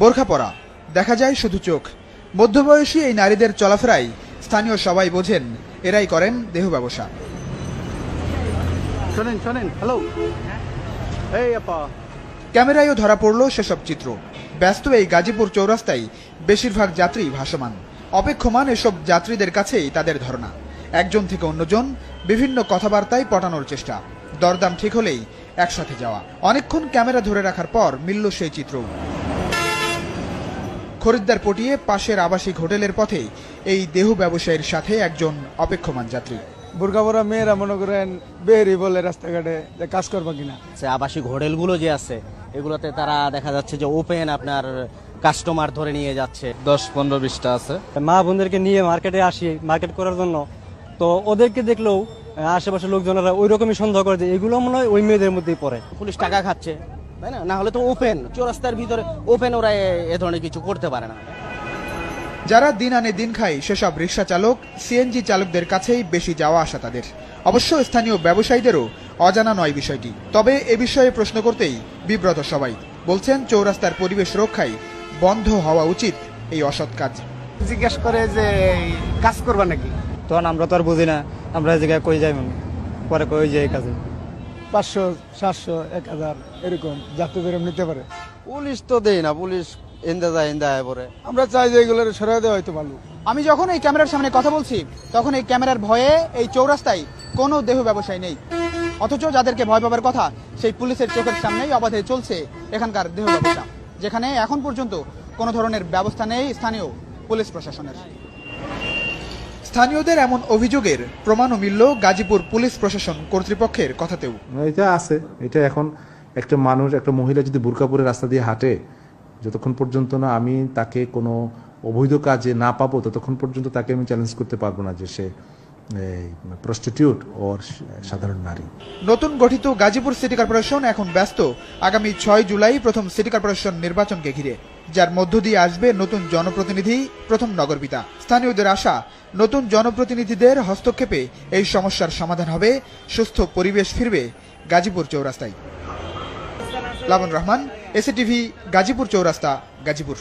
বোরখা পরা। দেখা যায় শুধু চোখ। মধ্যবয়সী এই নারীদের চলাফেরাই স্থানীয় সবাই বোঝেন এরাই করেন দেহ ব্যবসা। শোনেন শোনেন হ্যালো এই আপা। ক্যামেরায়ও ধরা পড়ল সেসব চিত্র। ব্যস্ত এই গাজীপুর চৌরাস্তায় বেশিরভাগ যাত্রী ভাসমান। অপেক্ষমান এসব যাত্রীদের কাছেই তাদের ধারণা। একজন থেকে অন্যজন বিভিন্ন কথাবার্তায় পটানোর চেষ্টা। দরদাম ঠিক হলেই একসাথে যাওয়া। অনেকক্ষণ ক্যামেরা ধরে রাখার পর মিলল সেই চিত্র খরিদ্দার পটিয়ে পাশের আবাসিক হোটেলের পথে এই দেহ ব্যবসায়ীর সাথে একজন অপেক্ষমান যাত্রী। বোরকা মেয়েরা মনে করেন বেরি বলে রাস্তাঘাটে যে কাজ করবা কিনা। যে আবাসিক হোটেলগুলো যে আছে এগুলোতে তারা দেখা যাচ্ছে যে ওপেন আপনার কাস্টমার ধরে নিয়ে যাচ্ছে। দশ পনেরো বিশটা আছে। মা বোনদেরকে নিয়ে মার্কেটে আসি মার্কেট করার জন্য। তো ওদেরকে দেখলেও আশেপাশের লোকজনেরা ওই রকমই সন্দেহ করে যে এগুলো মনে হয় ওই মেয়েদের মধ্যেই পড়ে। পুলিশ টাকা খাচ্ছে। তাই না? না হলে তো ওপেন চৌরাস্তার ভিতরে ওপেন ওরা এ- ধরনের কিছু করতে পারে না। যারা দিন আনে দিন খায় সেসব রিক্সা চালক সিএনজি চালকদের কাছেই বেশি যাওয়া আসা তাদের। অবশ্য স্থানীয় ব্যবসায়ীদেরও অজানা নয় বিষয়টি। তবে এ বিষয়ে প্রশ্ন করতেই বিব্রত সবাই। বলছেন চৌরাস্তার পরিবেশ রক্ষায় বন্ধ হওয়া উচিত এই অসৎ কাজ। জিজ্ঞেস করে যে কাজ করবা নাকি? তখন আমরা তো আর বুঝি না। আমরা এই জায়গায় কই যাই মানে পরে কই যাই এই কাজে? পাঁচশো সাতশো এক হাজার এরকম যাত্রীদের নিতে পারে। পুলিশ তো দেয় না পুলিশ এন্দা যায় এন্দা আয় পরে। আমরা চাই যে এগুলো সরাই দেওয়া হয়তো ভালো। আমি যখন এই ক্যামেরার সামনে কথা বলছি তখন এই ক্যামেরার ভয়ে এই চৌরাস্তায় কোনো দেহ ব্যবসায়ী নেই। অথচ যাদেরকে ভয় পাবার কথা সেই পুলিশের চোখের সামনেই অবাধে চলছে এখানকার দেহ ব্যবসা যেখানে এখন পর্যন্ত কোনো ধরনের ব্যবস্থা নেই স্থানীয় পুলিশ প্রশাসনের। স্থানীয়দের এমন অভিযোগের প্রমাণও মিলল গাজীপুর পুলিশ প্রশাসন কর্তৃপক্ষের কথাতেও। এটা আছে। এটা এখন একটা মানুষ একটা মহিলা যদি বোরকা পরে রাস্তা দিয়ে হাঁটে যতক্ষণ পর্যন্ত না আমি তাকে কোনো অবৈধ কাজে না পাবো ততক্ষণ পর্যন্ত তাকে আমি চ্যালেঞ্জ করতে পারব না যে সে প্রস্টিটিউট ওর সাধারণ নারী। নতুন গঠিত গাজীপুর সিটি কর্পোরেশন এখন ব্যস্ত। আগামী ছয় জুলাই প্রথম সিটি কর্পোরেশন নির্বাচনকে ঘিরে। যার মধ্য দিয়ে আসবে নতুন জনপ্রতিনিধি, প্রথম নগরপিতা। স্থানীয়দের আশা, নতুন জনপ্রতিনিধিদের হস্তক্ষেপে এই সমস্যার সমাধান হবে, সুস্থ পরিবেশ ফিরবে গাজীপুর চৌরাস্তায়। লাবন রহমান এসিটিভি গাজীপুর চৌরাস্তা, গাজীপুর।